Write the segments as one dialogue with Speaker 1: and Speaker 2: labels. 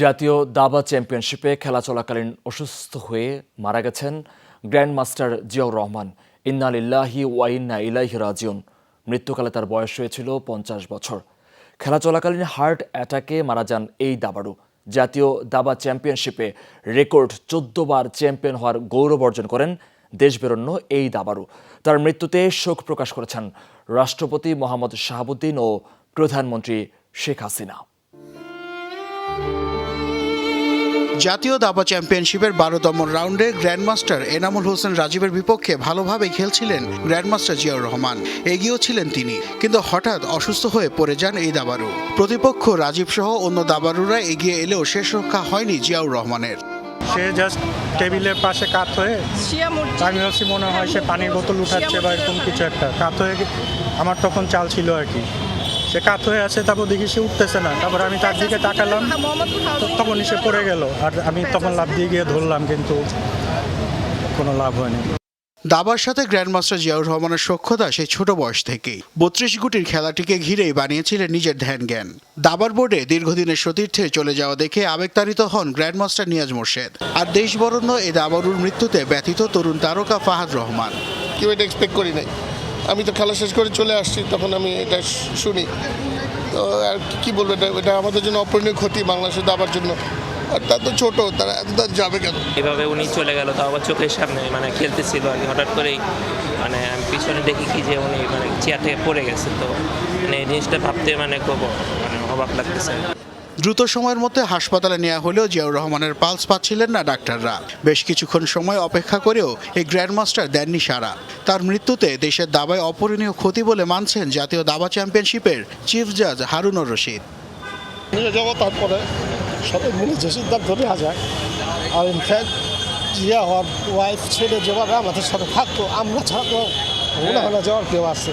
Speaker 1: জাতীয় দাবা চ্যাম্পিয়নশিপে খেলা চলাকালীন অসুস্থ হয়ে মারা গেছেন গ্র্যান্ড মাস্টার জিয়াউর রহমান। ইন্না লিল্লাহি ওয়াইন্না ইলাইহি রাজিউন। মৃত্যুকালে তার বয়স হয়েছিল পঞ্চাশ বছর। খেলা চলাকালীন হার্ট অ্যাটাকে মারা যান এই দাবাড়ু। জাতীয় দাবা চ্যাম্পিয়নশিপে রেকর্ড চোদ্দ বার চ্যাম্পিয়ন হওয়ার গৌরব অর্জন করেন দেশ বেরোন্য এই দাবাড়ু। তার মৃত্যুতে শোক প্রকাশ করেছেন রাষ্ট্রপতি মোহাম্মদ শাহাবুদ্দিন ও প্রধানমন্ত্রী শেখ হাসিনা।
Speaker 2: জাতীয় দাবা চ্যাম্পিয়নশিপের বারোতম রাউন্ডে গ্র্যান্ডমাস্টার এনামুল হোসেন রাজীবের বিপক্ষে ভালোভাবে খেলছিলেন গ্র্যান্ডমাস্টার জিয়াউর রহমান। এগিয়েও ছিলেন তিনি কিন্তু হঠাৎ অসুস্থ হয়ে পড়ে যান এই দাবারু। প্রতিপক্ষ রাজীব সহ অন্য দাবারুরা এগিয়ে এলেও শেষ রক্ষা হয়নি জিয়াউর রহমানের।
Speaker 3: সে জাস্ট টেবিলের পাশে কাত হয়ে আমি ভাবছি মনে হয় সে পানির বোতল উঠাচ্ছে বা এরকম কিছু একটা। কাত হয়ে আমার তখন চাল ছিল আর কি। সে কাত হয়ে আছে তারপর দেখি সে উঠতেছে না। তারপর আমি তার দিকে তাকালাম
Speaker 4: মোহাম্মদপুর
Speaker 3: তো
Speaker 4: হাউজিং
Speaker 3: তখনই সে পড়ে গেল। আর আমি তখন লাভ দিয়ে গিয়ে ধরলাম কিন্তু কোনো লাভ হয়নি।
Speaker 2: দাবার সাথে গ্র্যান্ডমাস্টার জিয়াউর রহমানের সক্ষতা সেই ছোট বয়স থেকেই। বত্রিশ গুটির খেলাটিকে ঘিরেই বানিয়েছিলেন নিজের ধ্যান জ্ঞান। দাবার বোর্ডে দীর্ঘদিনের সতীর্থে চলে যাওয়া দেখে আবেগতাড়িত হন গ্র্যান্ডমাস্টার নিয়াজ মোর্শেদ। আর দেশবরণ্য এই দাবারুর মৃত্যুতে ব্যথিত তরুণ তারকা ফাহাদ রহমান।
Speaker 5: কেউ এটা এক্সপেক্ট করি নাই। আমি তো খেলা শেষ করে চলে আসছি, তখন আমি এটা শুনি। তো আর কি বলব, এটা এটা আমাদের জন্য অপূরণীয় ক্ষতি বাংলাদেশের দাবার জন্য। আর তা তো ছোটো, তারা এত দূর যাবে কেন?
Speaker 6: এভাবে উনি চলে গেল তাও আবার চোখের সামনে মানে খেলতেছিল আর হঠাৎ করেই মানে আমি পিছনে দেখি কি যে উনি মানে চেয়ার থেকে পড়ে গেছে, তো মানে এই জিনিসটা ভাবতে মানে খুব মানে অবাক লাগতেছে।
Speaker 2: দ্রুত সময়ের মধ্যে হাসপাতালে নেওয়া হলেও জিয়াউর রহমানের পালস পাচ্ছিলেন না ডাক্তাররা। বেশ কিছুক্ষণ সময় অপেক্ষা করেও এই গ্র্যান্ডমাস্টার দেননি সারা। তার মৃত্যুতে দেশের দাবায় অপূরণীয় ক্ষতি বলে মানছেন জাতীয় দাবা চ্যাম্পিয়নশিপের চিফ জাজ হারুনুর রশিদ।
Speaker 7: যাব তারপরে, সবাই মিলে যে সিদ্ধান্ত নেওয়া যায়। আর ইনফ্যাক্ট জিয়া হওয়ার ওয়াইফ যেভাবে আমাদের সাথে থাকতো, আমরা ছাড়া তো যাওয়ার কেউ আছে।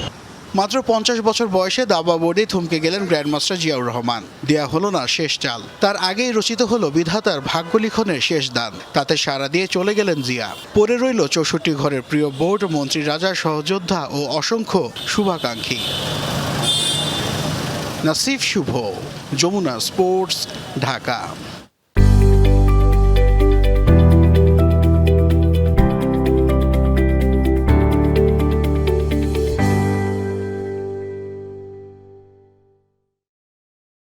Speaker 2: মাত্র পঞ্চাশ বছর বয়সে দাবা বোর্ডে থমকে গেলেন গ্র্যান্ডমাস্টার জিয়াউর রহমান। দেয়া হলো না শেষ চাল। তার আগেই রচিত হলো বিধাতার ভাগ্য লিখনের শেষ দান। তাতে সারা দিয়ে চলে গেলেন জিয়া। পড়ে রইল চৌষট্টি ঘরের প্রিয় বোর্ড, মন্ত্রী, রাজা, সহযোদ্ধা ও অসংখ্য শুভাকাঙ্ক্ষী। নাসিফ শুভ, যমুনা স্পোর্টস, ঢাকা।